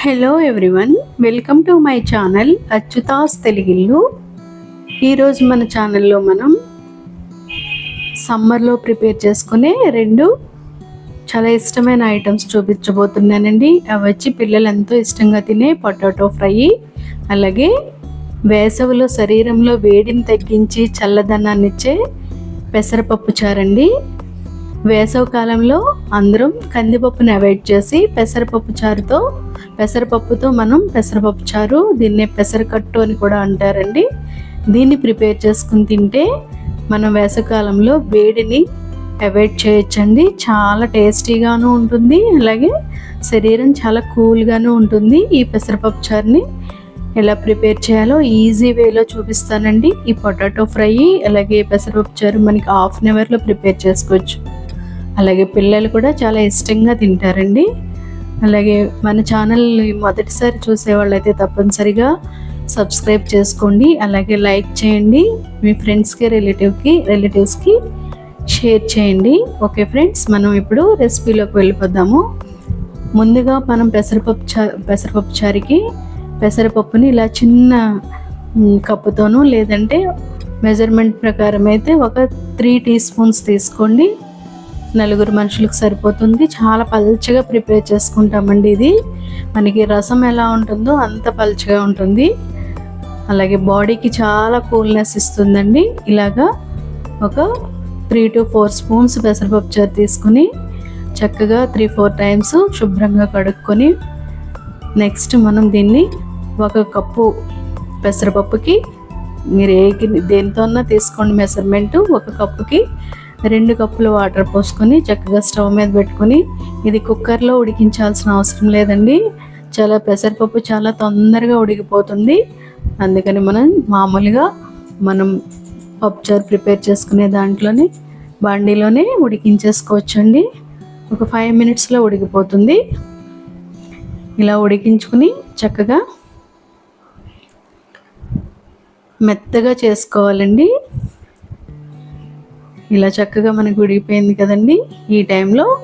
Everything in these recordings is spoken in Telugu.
Hello everyone welcome to my channel Achyuta's Telugillu ఈరోజు మన ఛానల్లో మనం సమ్మర్లో ప్రిపేర్ చేసుకునే రెండు చాలా ఇష్టమైన ఐటమ్స్ చూపించబోతున్నానండి. అవి వచ్చి పిల్లలు ఎంతో ఇష్టంగా తినే పొటాటో ఫ్రై అలాగే వేసవిలో శరీరంలో వేడిని తగ్గించి చల్లదనాన్ని ఇచ్చే పెసరపప్పు చారండి. వేసవి కాలంలో అందరం కందిపప్పుని అవాయిడ్ చేసి పెసరపప్పు చారుతో పెసరపప్పుతో మనం పెసరపప్పు చారు దీన్నే పెసరకట్టు అని కూడా అంటారండి. దీన్ని ప్రిపేర్ చేసుకుని తింటే మనం వేసవికాలంలో వేడిని అవాయిడ్ చేయొచ్చండి. చాలా టేస్టీగాను ఉంటుంది అలాగే శరీరం చాలా కూల్గాను ఉంటుంది. ఈ పెసరపప్పు చారుని ఎలా ప్రిపేర్ చేయాలో ఈజీ వేలో చూపిస్తానండి. ఈ పొటాటో ఫ్రై అలాగే పెసరపప్పు చారు మనకి హాఫ్ అన్ అవర్లో ప్రిపేర్ చేసుకోవచ్చు. అలాగే పిల్లలు కూడా చాలా ఇష్టంగా తింటారండి. అలాగే మన ఛానల్ మొదటిసారి చూసే వాళ్ళైతే తప్పనిసరిగా సబ్స్క్రైబ్ చేసుకోండి. అలాగే లైక్ చేయండి. మీ ఫ్రెండ్స్కి రిలేటివ్కి రిలేటివ్స్కి షేర్ చేయండి. ఓకే ఫ్రెండ్స్ మనం ఇప్పుడు రెసిపీలోకి వెళ్ళిపోదాము. ముందుగా మనం పెసరపప్పు చా పెసరపప్పు చారికి పెసరపప్పుని ఇలా చిన్న కప్పుతోనూ లేదంటే మెజర్మెంట్ ప్రకారం అయితే ఒక త్రీ టీ స్పూన్స్ తీసుకోండి. నలుగురు మనుషులకు సరిపోతుంది. చాలా పల్చగా ప్రిపేర్ చేసుకుంటామండి ఇది. మనకి రసం ఎలా ఉంటుందో అంత పల్చగా ఉంటుంది. అలాగే బాడీకి చాలా కూల్నెస్ ఇస్తుందండి. ఇలాగా ఒక త్రీ టు ఫోర్ స్పూన్స్ పెసరపప్పు చారు తీసుకుని చక్కగా త్రీ ఫోర్ టైమ్స్ శుభ్రంగా కడుక్కొని నెక్స్ట్ మనం దీన్ని ఒక కప్పు పెసరపప్పుకి మీరు ఏ దేనితోన్నా తీసుకోండి మెజర్మెంట్. ఒక కప్పుకి రెండు కప్పులు వాటర్ పోసుకొని చక్కగా స్టవ్ మీద పెట్టుకొని ఇది కుక్కర్లో ఉడికించాల్సిన అవసరం లేదండి. చాలా పెసరపప్పు చాలా తొందరగా ఉడికిపోతుంది. అందుకని మనం మామూలుగా మనం పప్పుచారు ప్రిపేర్ చేసుకునే దాంట్లోనే బాండీలోనే ఉడికించేసుకోవచ్చండి. ఒక ఫైవ్ మినిట్స్లో ఉడికిపోతుంది. ఇలా ఉడికించుకుని చక్కగా మెత్తగా చేసుకోవాలండి. ఇలా చక్కగా మనకు ఉడికిపోయింది కదండి. ఈ టైంలో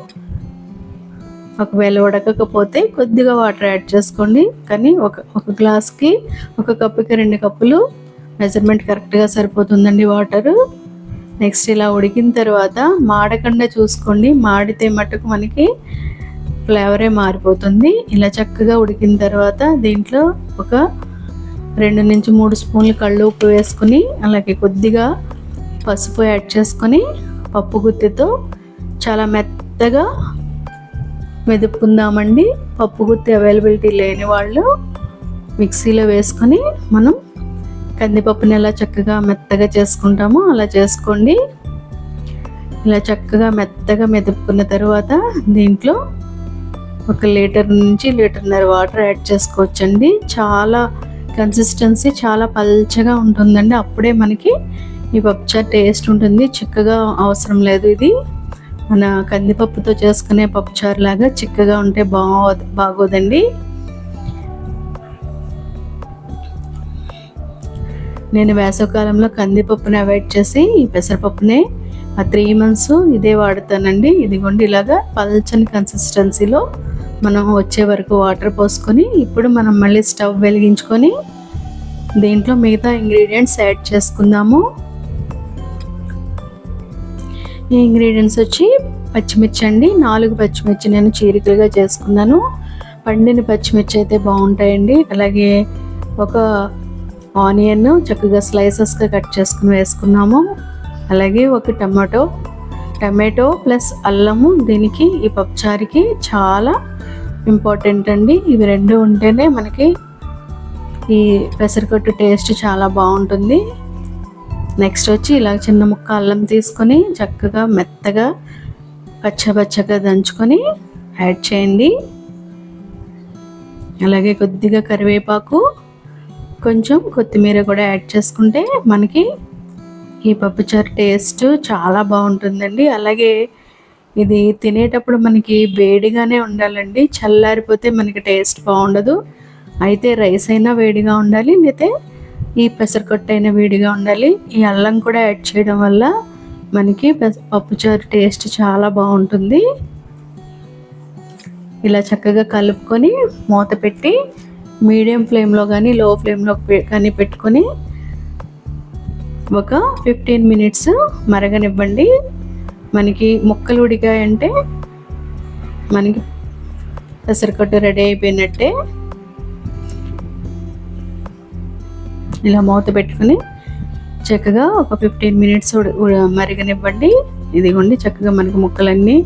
ఒకవేళ ఉడకకపోతే కొద్దిగా వాటర్ యాడ్ చేసుకోండి. కానీ ఒక ఒక గ్లాస్కి ఒక కప్పుకి రెండు కప్పులు మెజర్మెంట్ కరెక్ట్గా సరిపోతుందండి వాటరు నెక్స్ట్ ఇలా ఉడికిన తర్వాత మాడకుండా చూసుకోండి. మాడితే మటుకు మనకి ఫ్లేవరే మారిపోతుంది. ఇలా చక్కగా ఉడికిన తర్వాత దీంట్లో ఒక రెండు నుంచి మూడు స్పూన్లు కళ్ళు ఉప్పు వేసుకుని అలాగే కొద్దిగా పసుపు యాడ్ చేసుకొని పప్పు గుత్తితో చాలా మెత్తగా మెదుపుకుందామండి. పప్పు గుత్తి అవైలబిలిటీ లేని వాళ్ళు మిక్సీలో వేసుకొని మనం కందిపప్పుని ఎలా చక్కగా మెత్తగా చేసుకుంటామో అలా చేసుకోండి. ఇలా చక్కగా మెత్తగా మెదుపుకున్న తర్వాత దీంట్లో ఒక లీటర్ నుంచి లీటర్న్నర వాటర్ యాడ్ చేసుకోవచ్చండి. చాలా కన్సిస్టెన్సీ చాలా పల్చగా ఉంటుందండి. అప్పుడే మనకి ఈ పప్పుచారు టేస్ట్ ఉంటుంది చిక్కగా అవసరం లేదు ఇది. మన కందిపప్పుతో చేసుకునే పప్పుచారు లాగా చిక్కగా ఉంటే బాగో బాగోదండి. నేను వేసవకాలంలో కందిపప్పుని అవాయిడ్ చేసి ఈ పెసరపప్పునే ఆ త్రీ మంత్స్ ఇదే వాడతానండి. ఇదిగోండి ఇలాగా పల్చని కన్సిస్టెన్సీలో మనం వచ్చే వరకు వాటర్ పోసుకొని ఇప్పుడు మనం మళ్ళీ స్టవ్ వెలిగించుకొని దీంట్లో మిగతా ఇంగ్రీడియంట్స్ యాడ్ చేసుకుందాము. ఇంగ్రీడియంట్స్ వచ్చి పచ్చిమిర్చి అండి. నాలుగు పచ్చిమిర్చి నేను చీరికలుగా చేసుకున్నాను. పండిన పచ్చిమిర్చి అయితే బాగుంటాయండి. అలాగే ఒక ఆనియన్ చక్కగా స్లైసెస్గా కట్ చేసుకుని వేసుకున్నాము. అలాగే ఒక టమాటో టమాటో ప్లస్ అల్లము దీనికి ఈ పప్పుచారుకి చాలా ఇంపార్టెంట్ అండి. ఇవి రెండు ఉంటేనే మనకి ఈ పెసరకట్టు టేస్ట్ చాలా బాగుంటుంది. నెక్స్ట్ వచ్చి ఇలా చిన్న ముక్క అల్లం తీసుకొని చక్కగా మెత్తగా పచ్చపచ్చగా దంచుకొని యాడ్ చేయండి. అలాగే కొద్దిగా కరివేపాకు కొంచెం కొత్తిమీర కూడా యాడ్ చేసుకుంటే మనకి ఈ పప్పుచారు టేస్ట్ చాలా బాగుంటుందండి. అలాగే ఇది తినేటప్పుడు మనకి వేడిగానే ఉండాలండి. చల్లారిపోతే మనకి టేస్ట్ బాగుండదు. అయితే రైస్ అయినా వేడిగా ఉండాలి లేకపోతే ఈ పెసరకొట్టు వేడిగా ఉండాలి. ఈ అల్లం కూడా యాడ్ చేయడం వల్ల మనకి పప్పుచారు టేస్ట్ చాలా బాగుంటుంది. ఇలా చక్కగా కలుపుకొని మూత పెట్టి మీడియం ఫ్లేమ్లో కానీ లో ఫ్లేమ్లో కానీ పెట్టుకొని ఒక ఫిఫ్టీన్ మినిట్స్ మరగనివ్వండి. మనకి ముక్కలు ఉడికాయంటే మనకి పెసరకట్టు రెడీ అయిపోయినట్టే. ఇలా మూత పెట్టుకుని చక్కగా ఒక ఫిఫ్టీన్ మినిట్స్ మరిగనివ్వండి. ఇదిగోండి చక్కగా మనకి ముక్కలన్నీ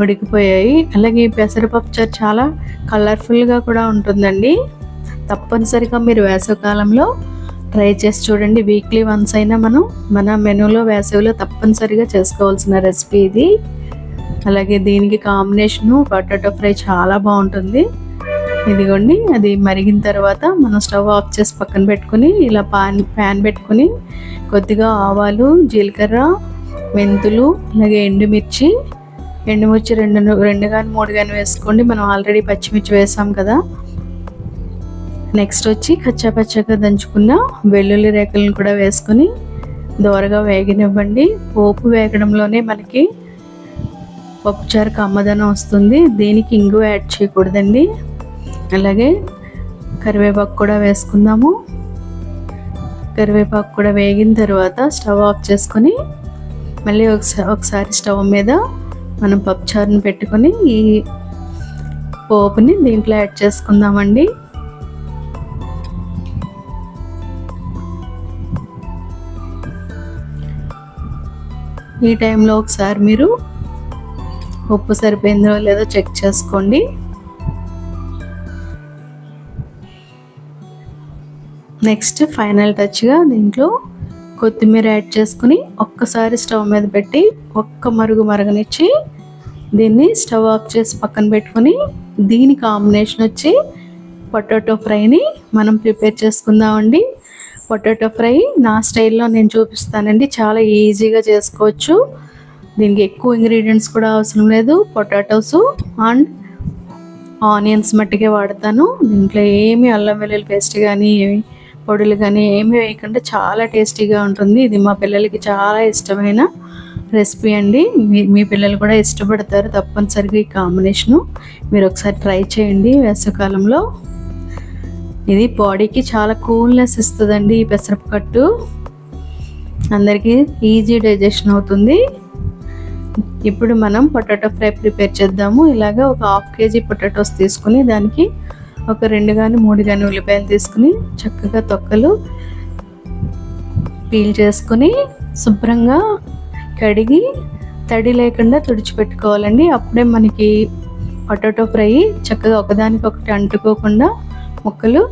ఉడికిపోయాయి. అలాగే ఈ పెసరపప్పు చారు చాలా కలర్ఫుల్గా కూడా ఉంటుందండి. తప్పనిసరిగా మీరు వేసవకాలంలో ట్రై చేసి చూడండి. వీక్లీ వన్స్ అయినా మనం మన మెనూలో వేసవిలో తప్పనిసరిగా చేసుకోవాల్సిన రెసిపీ ఇది. అలాగే దీనికి కాంబినేషను పొటాటో ఫ్రై చాలా బాగుంటుంది. ఇదిగోండి అది మరిగిన తర్వాత మనం స్టవ్ ఆఫ్ చేసి పక్కన పెట్టుకుని ఇలా పాన్ ప్యాన్ పెట్టుకుని కొద్దిగా ఆవాలు జీలకర్ర మెంతులు అలాగే ఎండుమిర్చి. ఎండుమిర్చి రెండు రెండు కానీ మూడు కానీ వేసుకోండి. మనం ఆల్రెడీ పచ్చిమిర్చి వేసాం కదా. నెక్స్ట్ వచ్చి కచ్చాపచ్చగా దంచుకున్న వెల్లుల్లి రేకలను కూడా వేసుకొని దోరగా వేగనివ్వండి. పోపు వేగడంలోనే మనకి పప్పుచారు కమ్మదనం వస్తుంది. దీనికి ఇంగు యాడ్ చేయకూడదండి. అలాగే కరివేపాకు కూడా వేసుకుందాము. కరివేపాకు కూడా వేగిన తర్వాత స్టవ్ ఆఫ్ చేసుకొని మళ్ళీ ఒకసారి ఒకసారి స్టవ్ మీద మనం పప్పుచారుని పెట్టుకొని ఈ పోపుని దీంట్లో యాడ్ చేసుకుందామండి. ఈ టైంలో ఒకసారి మీరు ఉప్పు సరిపోయిందో లేదో చెక్ చేసుకోండి. నెక్స్ట్ ఫైనల్ టచ్గా దీంట్లో కొత్తిమీర యాడ్ చేసుకుని ఒక్కసారి స్టవ్ మీద పెట్టి ఒక్క మరుగు మరగనిచ్చి దీన్ని స్టవ్ ఆఫ్ చేసి పక్కన పెట్టుకొని దీని కాంబినేషన్ వచ్చి పొటాటో ఫ్రైని మనం ప్రిపేర్ చేసుకుందామండి. పొటాటో ఫ్రై నా స్టైల్లో నేను చూపిస్తానండి. చాలా ఈజీగా చేసుకోవచ్చు. దీనికి ఎక్కువ ఇంగ్రీడియంట్స్ కూడా అవసరం లేదు. పొటాటోస్ అండ్ ఆనియన్స్ మట్టికే వాడతాను. దీంట్లో ఏమి అల్లం వెల్లుల్లి పేస్ట్ కానీ ఏమి పొడులు కానీ ఏమి వేయకుండా చాలా టేస్టీగా ఉంటుంది. ఇది మా పిల్లలకి చాలా ఇష్టమైన రెసిపీ అండి. మీ మీ పిల్లలు కూడా ఇష్టపడతారు తప్పనిసరిగా ఈ కాంబినేషను. మీరు ఒకసారి ట్రై చేయండి వేసవకాలంలో. ఇది బాడీకి చాలా కూల్నెస్ ఇస్తుందండి ఈ పెసరపకట్టు. అందరికీ ఈజీ డైజెషన్ అవుతుంది. ఇప్పుడు మనం పొటాటో ఫ్రై ప్రిపేర్ చేద్దాము. ఇలాగ ఒక హాఫ్ కేజీ పొటాటోస్ తీసుకుని దానికి ఒక రెండు కానీ మూడు కానీ ఉల్లిపాయలు తీసుకుని చక్కగా తొక్కలు పీల్ చేసుకుని శుభ్రంగా కడిగి తడి లేకుండా తుడిచిపెట్టుకోవాలండి. అప్పుడే మనకి పొటాటో ఫ్రై చక్కగా ఒకదానికొకటి అంటుకోకుండా ముక్కలు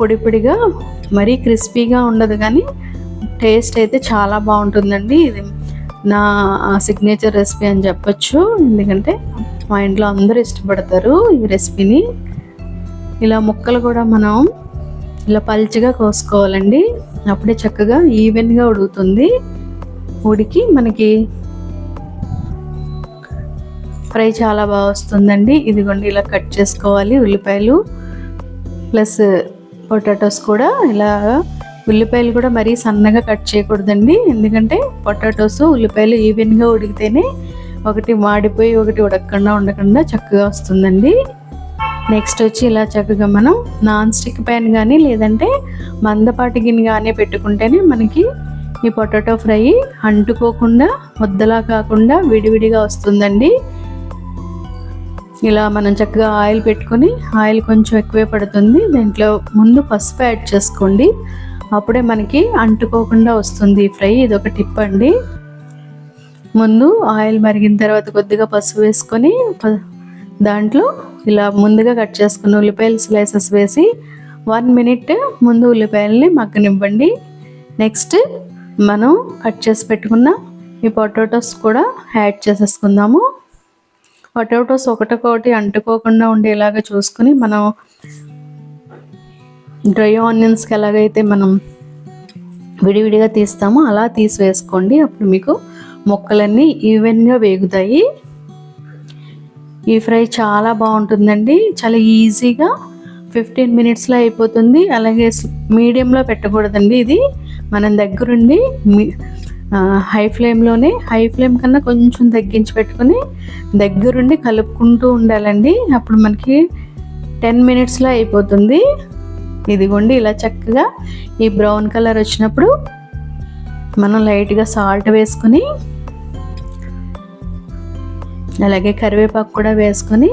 పొడి పొడిగా మరీ క్రిస్పీగా ఉండదు కానీ టేస్ట్ అయితే చాలా బాగుంటుందండి. ఇది నా సిగ్నేచర్ రెసిపీ అని చెప్పొచ్చు. ఎందుకంటే మా ఇంట్లో అందరూ ఇష్టపడతారు ఈ రెసిపీని. ఇలా ముక్కలు కూడా మనం ఇలా పల్చగా కోసుకోవాలండి. అప్పుడే చక్కగా ఈవెన్గా ఉడుకుతుంది. ఉడికి మనకి ఫ్రై చాలా బాగా వస్తుందండి. ఇదిగోండి ఇలా కట్ చేసుకోవాలి ఉల్లిపాయలు. ప్లస్ పొటాటోస్ కూడా ఇలా ఉల్లిపాయలు కూడా మరీ సన్నగా కట్ చేయకూడదండి. ఎందుకంటే పొటాటోస్ ఉల్లిపాయలు ఈవెన్గా ఉడికితేనే ఒకటి మాడిపోయి ఒకటి ఉడకకుండా ఉండకుండా చక్కగా వస్తుందండి. నెక్స్ట్ వచ్చి ఇలా చక్కగా మనం నాన్ స్టిక్ ప్యాన్ కానీ లేదంటే మందపాటి గిన్నె కానీ పెట్టుకుంటేనే మనకి ఈ పొటాటో ఫ్రై అంటుకోకుండా ముద్దలా కాకుండా విడివిడిగా వస్తుందండి. ఇలా మనం చక్కగా ఆయిల్ పెట్టుకొని ఆయిల్ కొంచెం ఎక్కువే పడుతుంది. దాంట్లో ముందు పసుపు యాడ్ చేసుకోండి. అప్పుడే మనకి అంటుకోకుండా వస్తుంది ఫ్రై. ఇది ఒక టిప్ అండి. ముందు ఆయిల్ మరిగిన తర్వాత కొద్దిగా పసుపు వేసుకొని దాంట్లో ఇలా ముందుగా కట్ చేసుకున్న ఉల్లిపాయలు స్లైసెస్ వేసి వన్ మినిట్ ముందు ఉల్లిపాయలని మగ్గనివ్వండి. నెక్స్ట్ మనం కట్ చేసి పెట్టుకున్న ఈ పొటాటోస్ కూడా యాడ్ చేసేసుకుందాము. పొటాటోస్ ఒకటికొకటి అంటుకోకుండా ఉండేలాగా చూసుకుని మనం డ్రై ఆనియన్స్కి ఎలాగైతే మనం విడివిడిగా తీస్తామో అలా తీసి వేసుకోండి. అప్పుడు మీకు మొక్కలన్నీ ఈవెన్గా వేగుతాయి. ఈ ఫ్రై చాలా బాగుంటుందండి. చాలా ఈజీగా ఫిఫ్టీన్ మినిట్స్లో అయిపోతుంది. అలాగే మీడియంలో పెట్టకూడదండి ఇది. మనం దగ్గరుండి హై ఫ్లేమ్లోనే హై ఫ్లేమ్ కన్నా కొంచెం తగ్గించి పెట్టుకొని దగ్గరుండి కలుపుకుంటూ ఉండాలండి. అప్పుడు మనకి టెన్ మినిట్స్లో అయిపోతుంది. ఇదిగోండి ఇలా చక్కగా ఈ బ్రౌన్ కలర్ వచ్చినప్పుడు మనం లైట్గా సాల్ట్ వేసుకొని అలాగే కరివేపాకు కూడా వేసుకొని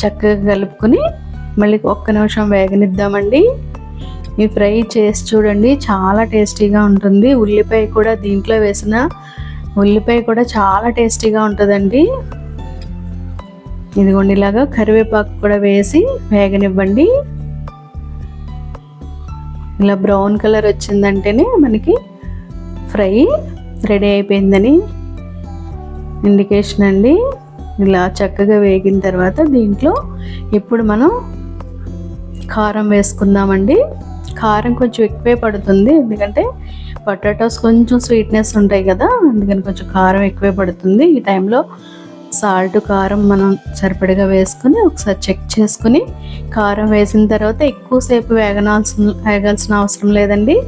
చక్కగా కలుపుకొని మళ్ళీ ఒక్క నిమిషం వేగనిద్దామండి. ఈ ఫ్రై చేసి చూడండి చాలా టేస్టీగా ఉంటుంది. ఉల్లిపాయ కూడా దీంట్లో వేసిన ఉల్లిపాయ కూడా చాలా టేస్టీగా ఉంటుందండి. ఇదిగోండి ఇలాగా కరివేపాకు కూడా వేసి వేగనివ్వండి. ఇలా బ్రౌన్ కలర్ వచ్చిందంటేనే మనకి ఫ్రై రెడీ అయిపోయిందని ఇండికేషన్ అండి. ఇలా చక్కగా వేగిన తర్వాత దీంట్లో ఇప్పుడు మనం కారం వేసుకుందామండి. కారం కొంచెం ఎక్కువే పడుతుంది. ఎందుకంటే పొటాటోస్ కొంచెం స్వీట్నెస్ ఉంటాయి కదా అందుకని కొంచెం కారం ఎక్కువే పడుతుంది. ఈ టైంలో సాల్ట్ కారం మనం సరిపడిగా వేసుకుని ఒకసారి చెక్ చేసుకుని కారం వేసిన తర్వాత ఎక్కువసేపు వేగనాల్సిన వేగాల్సిన అవసరం లేదండి.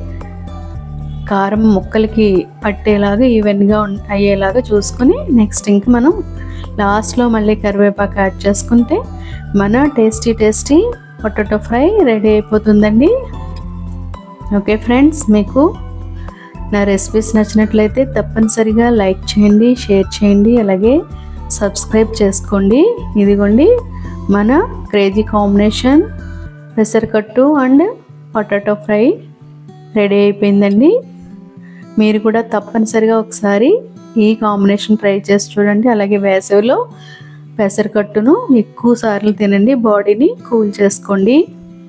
కారం ముక్కలకి పట్టేలాగా ఈవెన్గా అయ్యేలాగా చూసుకుని నెక్స్ట్ ఇంక మనం లాస్ట్లో మళ్ళీ కరివేపాకు యాడ్ చేసుకుంటే మన tasty tasty potato fry ready అయిపోతుందండి. ఓకే ఫ్రెండ్స్ మీకు నా రెసిపీస్ నచ్చినట్లయితే తప్పనిసరిగా లైక్ చేయండి షేర్ చేయండి అలాగే సబ్స్క్రైబ్ చేసుకోండి. ఇదిగోండి మన క్రేజీ కాంబినేషన్ పెసరకట్టు అండ్ పొటాటో ఫ్రై రెడీ అయిపోయిందండి. మీరు కూడా తప్పనిసరిగా ఒకసారి ఈ కాంబినేషన్ ట్రై చేసి చూడండి. అలాగే వేసవిలో పెసరకట్టును ఎక్కువ సార్లు తినండి. బాడీని కూల్ చేసుకోండి.